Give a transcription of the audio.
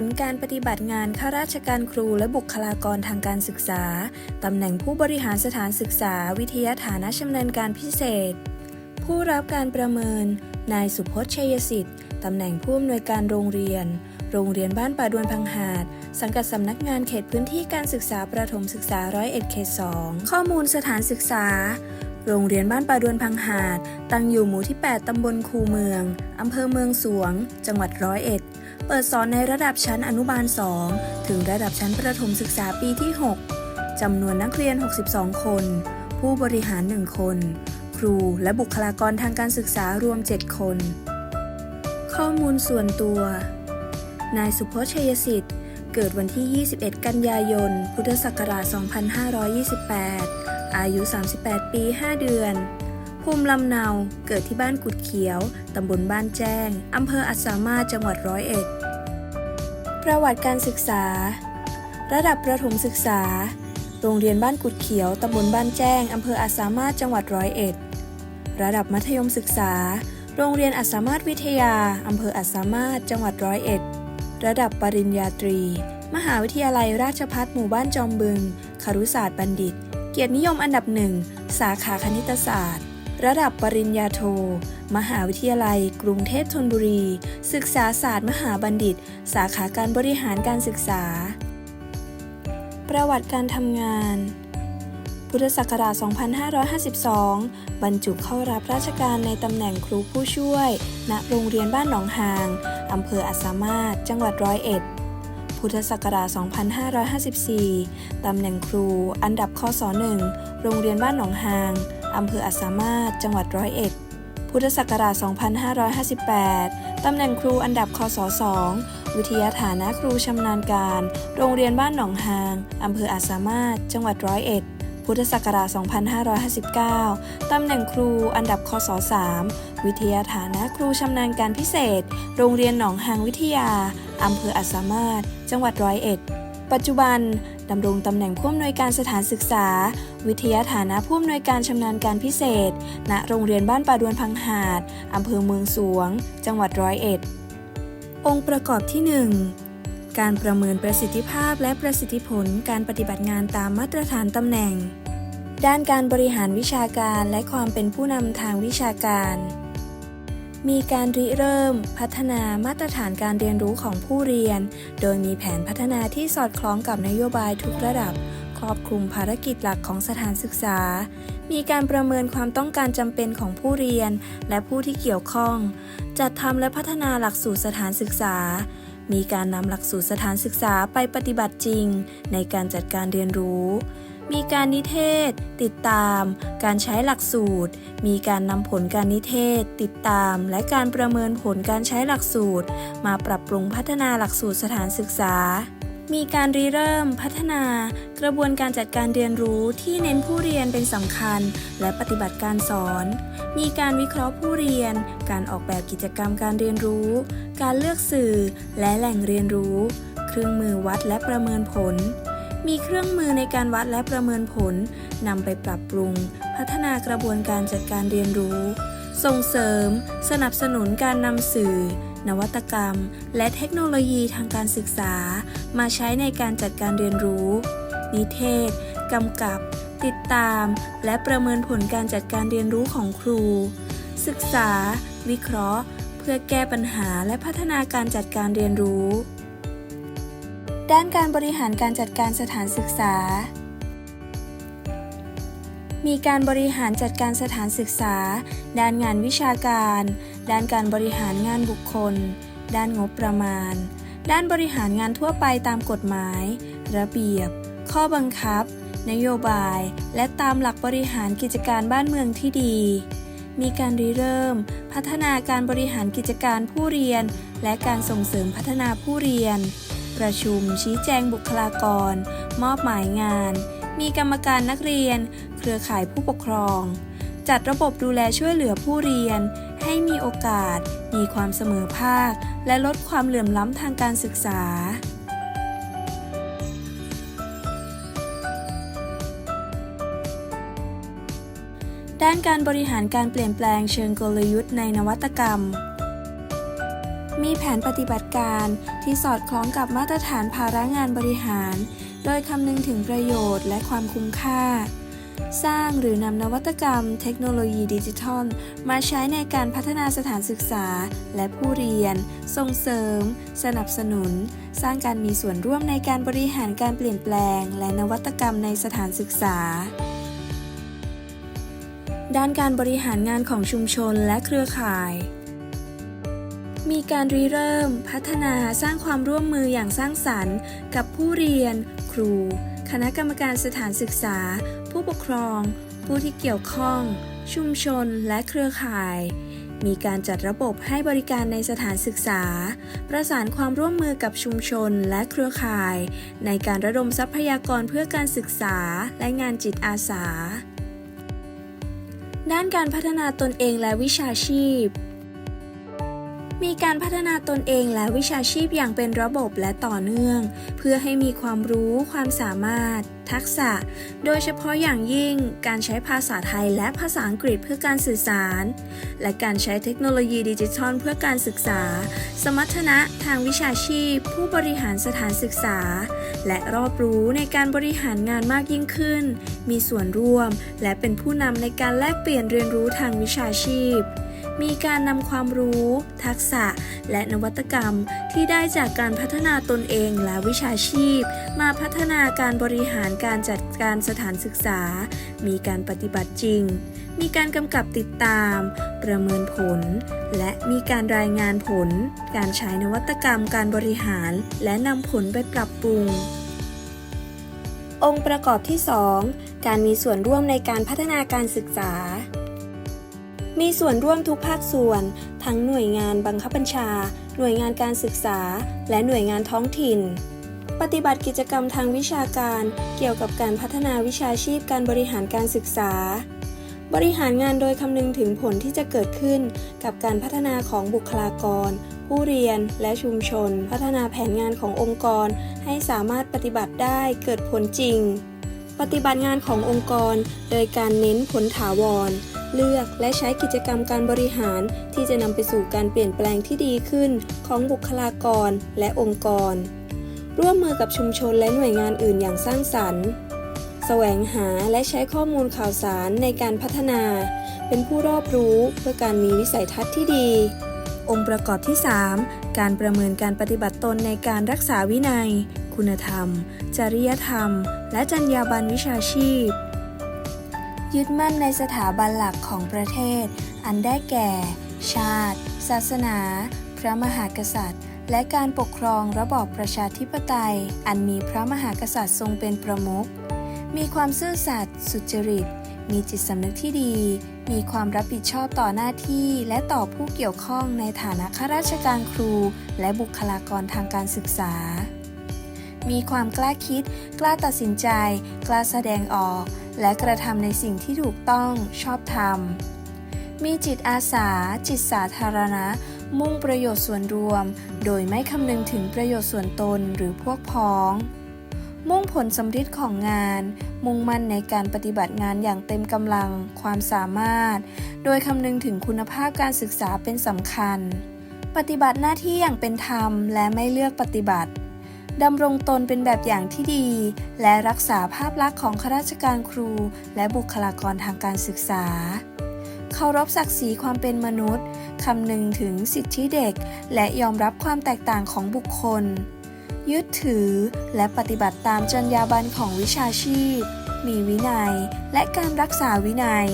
ผลการปฏิบัติงานข้าราชการครูและบุคลากรทางการศึกษา ตำแหน่งผู้บริหารสถานศึกษา วิทยาฐานะชำนาญการพิเศษ ผู้รับการประเมิน นายสุพจน์ชัยสิทธิ์ ตำแหน่งผู้อำนวยการโรงเรียน โรงเรียนบ้านป่าดวนพังหาด สังกัดสำนักงานเขตพื้นที่การศึกษาประถมศึกษาร้อยเอ็ดเขตสองข้อมูลสถานศึกษา โรงเรียนบ้านป่าดวนพังหาด ตั้งอยู่หมู่ที่ 8 ตำบลคูเมือง อำเภอเมืองสวง จังหวัดร้อยเอ็ด เปิดสอนในระดับชั้นอนุบาล 2 ถึงระดับชั้นประถมศึกษาปีที่ 6 จำนวนนักเรียน 62 คน ผู้บริหาร 1 คน ครูและบุคลากรทางการศึกษารวม 7 คน ข้อมูลส่วนตัว นายสุพจน์ชัยสิทธิ์ เกิดวันที่ 21 กันยายน พุทธศักราช 2528 อายุ 38 ปี 5 เดือน ภูมิลำเนาเกิดที่บ้านกุดเขียว ตำบลบ้านแจ้ง อำเภออัสสามาจังหวัดร้อยเอ็ด ประวัติการศึกษา ระดับประถมศึกษา โรงเรียนบ้านกุดเขียว ตำบลบ้านแจ้ง อำเภออัสสามาจังหวัดร้อยเอ็ด ระดับมัธยมศึกษา โรงเรียนอัสสามาวิทยา อำเภออัสสามาจังหวัดร้อยเอ็ด ระดับปริญญาตรี มหาวิทยาลัยราชภัฏหมู่บ้านจอมบึง ครุศาสตร์บัณฑิต เกียรตินิยมอันดับหนึ่ง สาขาคณิตศาสตร์ ระดับปริญญาโท มหาวิทยาลัย กรุงเทพธนบุรี ศึกษาศาสตร์มหาบัณฑิต สาขาการบริหารการศึกษา ประวัติการทำงาน พุทธศักราช 2552 บรรจุเข้ารับราชการในตำแหน่งครูผู้ช่วย ณ โรงเรียนบ้านหนองหาง อำเภออัสสามารถ จังหวัดร้อยเอ็ดพุทธศักราช 2554 ตำแหน่งครู อันดับข้อศ1โรงเรียนบ้านหนองหาง อำเภออัสามารถ จังหวัดร้อยเอ็ด พุทธศักราช 2558 ตำแหน่งครูอันดับคศ2วิทยาฐานะครูชำนาญการ โรงเรียนบ้านหนองหาง อำเภออาจสามารถ จังหวัดร้อยเอ็ด พุทธศักราช 2559 ตำแหน่งครูอันดับคศ3วิทยาฐานะครูชำนาญการพิเศษ โรงเรียนหนองหางวิทยา อำเภออาจสามารถ จังหวัดร้อยเอ็ด ปัจจุบันดำรงตำแหน่งผู้อำนวยการสถานศึกษา วิทยาฐานะผู้อำนวยการชำนาญการพิเศษ ณ โรงเรียนบ้านป่าดวนพังหาดอำเภอเมืองสวง จังหวัดร้อยเอ็ด องค์ประกอบที่ 1 การประเมินประสิทธิภาพและประสิทธิผลการปฏิบัติงานตามมาตรฐานตำแหน่ง ด้านการบริหารวิชาการและความเป็นผู้นำทางวิชาการ มีการริเริ่ม พัฒนามาตรฐานการเรียนรู้ของผู้เรียน โดยมีแผนพัฒนาที่สอดคล้องกับนโยบายทุกระดับ ครอบคลุมภารกิจหลักของสถานศึกษา มีการประเมินความต้องการจำเป็นของผู้เรียน และผู้ที่เกี่ยวข้อง จัดทำและพัฒนาหลักสูตรสถานศึกษา มีการนำหลักสูตรสถานศึกษาไปปฏิบัติจริง ในการจัดการเรียนรู้ มีการนิเทศ ติดตาม การใช้หลักสูตร มีการนำผลการนิเทศ ติดตาม และการประเมินผลการใช้หลักสูตร มาปรับปรุงพัฒนาหลักสูตรสถานศึกษา มีการริเริ่มพัฒนากระบวนการจัดการเรียนรู้ที่เน้นผู้เรียนเป็นสำคัญ และปฏิบัติการสอน มีการวิเคราะห์ผู้เรียน การออกแบบกิจกรรมการเรียนรู้ การเลือกสื่อและแหล่งเรียนรู้ เครื่องมือวัดและประเมินผล มีเครื่องมือในการวัดและประเมินผลนำไปปรับปรุง พัฒนากระบวนการจัดการเรียนรู้ ส่งเสริม สนับสนุนการนำสื่อ นวัตกรรม และเทคโนโลยีทางการศึกษา มาใช้ในการจัดการเรียนรู้ นิเทศกำกับ ติดตาม และประเมินผลการจัดการเรียนรู้ของครู ศึกษา วิเคราะห์ เพื่อแก้ปัญหาและพัฒนาการจัดการเรียนรู้ ด้านการบริหารการจัดการสถานศึกษา มีการบริหารจัดการสถานศึกษา ด้านงานวิชาการ ด้านการบริหารงานบุคคล ด้านงบประมาณ ด้านบริหารงานทั่วไปตามกฎหมาย ระเบียบ ข้อบังคับ นโยบาย และตามหลักบริหารกิจการบ้านเมืองที่ดี มีการริเริ่ม พัฒนาการบริหารกิจการผู้เรียน และการส่งเสริมพัฒนาผู้เรียน ประชุมชี้แจงบุคลากร มอบหมายงาน มีกรรมการนักเรียน เครือข่ายผู้ปกครอง จัดระบบดูแลช่วยเหลือผู้เรียน ให้มีโอกาส มีความเสมอภาค และลดความเหลื่อมล้ำทางการศึกษาด้านการบริหารการเปลี่ยนแปลงเชิงกลยุทธ์ในนวัตกรรม มีแผนปฏิบัติการที่สอดคล้องกับมาตรฐานภาระงานบริหาร โดยคำนึงถึงประโยชน์และความคุ้มค่า สร้างหรือนำนวัตกรรมเทคโนโลยีดิจิทัล มาใช้ในการพัฒนาสถานศึกษา และผู้เรียน ส่งเสริม สนับสนุน สร้างการมีส่วนร่วมในการบริหารการเปลี่ยนแปลง และนวัตกรรมในสถานศึกษาด้านการบริหารงานของชุมชนและเครือข่าย มีการริเริ่ม พัฒนาสร้างความร่วมมืออย่างสร้างสรรค์ กับผู้เรียน ครู คณะกรรมการสถานศึกษา ผู้ปกครอง ผู้ที่เกี่ยวข้อง ชุมชนและเครือข่าย มีการจัดระบบให้บริการในสถานศึกษา ประสานความร่วมมือกับชุมชนและเครือข่าย ในการระดมทรัพยากรเพื่อการศึกษาและงานจิตอาสา ด้านการพัฒนาตนเองและวิชาชีพ มีการพัฒนาตนเองและวิชาชีพอย่างเป็นระบบและต่อเนื่อง เพื่อให้มีความรู้ความสามารถ ทักษะ โดยเฉพาะอย่างยิ่ง การใช้ภาษาไทยและภาษาอังกฤษเพื่อการสื่อสาร และการใช้เทคโนโลยีดิจิทัลเพื่อการศึกษา สมรรถนะทางวิชาชีพ ผู้บริหารสถานศึกษา และรอบรู้ในการบริหารงานมากยิ่งขึ้น มีส่วนร่วม และเป็นผู้นำในการแลกเปลี่ยนเรียนรู้ทางวิชาชีพ มีการนำความรู้ ทักษะ และนวัตกรรมที่ได้จากการพัฒนาตนเองและวิชาชีพ มาพัฒนาการบริหารการจัดการสถานศึกษา มีการปฏิบัติจริง มีการกำกับติดตาม ประเมินผล และมีการรายงานผล การใช้นวัตกรรมการบริหาร และนำผลไปปรับปรุงองค์ประกอบที่ 2 การมีส่วนร่วมในการพัฒนาการศึกษา มีส่วนร่วมทุกภาคส่วน ทั้งหน่วยงานบังคับบัญชา หน่วยงานการศึกษา และหน่วยงานท้องถิ่น ปฏิบัติกิจกรรมทางวิชาการ เกี่ยวกับการพัฒนาวิชาชีพการบริหารการศึกษา บริหารงานโดยคำนึงถึงผลที่จะเกิดขึ้น กับการพัฒนาของบุคลากร ผู้เรียนและชุมชน พัฒนาแผนงานขององค์กร ให้สามารถปฏิบัติได้เกิดผลจริง ปฏิบัติงานขององค์กร โดยการเน้นผลถาวร เลือกและใช้กิจกรรมการบริหารที่จะนำไปสู่การเปลี่ยนแปลงที่ดีขึ้นของบุคลากรและองค์กร ร่วมมือกับชุมชนและหน่วยงานอื่นอย่างสร้างสรรค์แสวงหาและใช้ข้อมูลข่าวสารในการพัฒนา เป็นผู้รอบรู้เพื่อการมีวิสัยทัศน์ที่ดี องค์ประกอบที่ 3 การประเมินการปฏิบัติตนในการรักษาวินัย คุณธรรม จริยธรรม และจรรยาบรรณวิชาชีพ ยึดมั่นในสถาบันหลักของประเทศ อันได้แก่ ชาติ ศาสนา พระมหากษัตริย์ และการปกครองระบอบประชาธิปไตย อันมีพระมหากษัตริย์ทรงเป็นประมุข มีความซื่อสัตย์สุจริต มีจิตสำนึกที่ดี มีความรับผิดชอบต่อหน้าที่ และต่อผู้เกี่ยวข้องในฐานะข้าราชการครู และบุคลากรทางการศึกษา มีความกล้าคิด กล้าตัดสินใจ กล้าแสดงออก และกระทำในสิ่งที่ถูกต้องชอบธรรม มีจิตอาสา จิตสาธารณะ มุ่งประโยชน์ส่วนรวม โดยไม่คำนึงถึงประโยชน์ส่วนตนหรือพวกพ้อง มุ่งผลสำฤทธิ์ของงาน มุ่งมั่นในการปฏิบัติงานอย่างเต็มกำลัง ความสามารถ โดยคำนึงถึงคุณภาพการศึกษาเป็นสำคัญ ปฏิบัติหน้าที่อย่างเป็นธรรมและไม่เลือกปฏิบัติ ดำรงตนเป็นแบบอย่างที่ดี และรักษาภาพลักษณ์ของข้าราชการครู และบุคลากรทางการศึกษา เคารพศักดิ์ศรีความเป็นมนุษย์คำนึงถึงสิทธิเด็ก และยอมรับความแตกต่างของบุคคล ยึดถือและปฏิบัติตามจรรยาบรรณของวิชาชีพ มีวินัย และการรักษาวินัย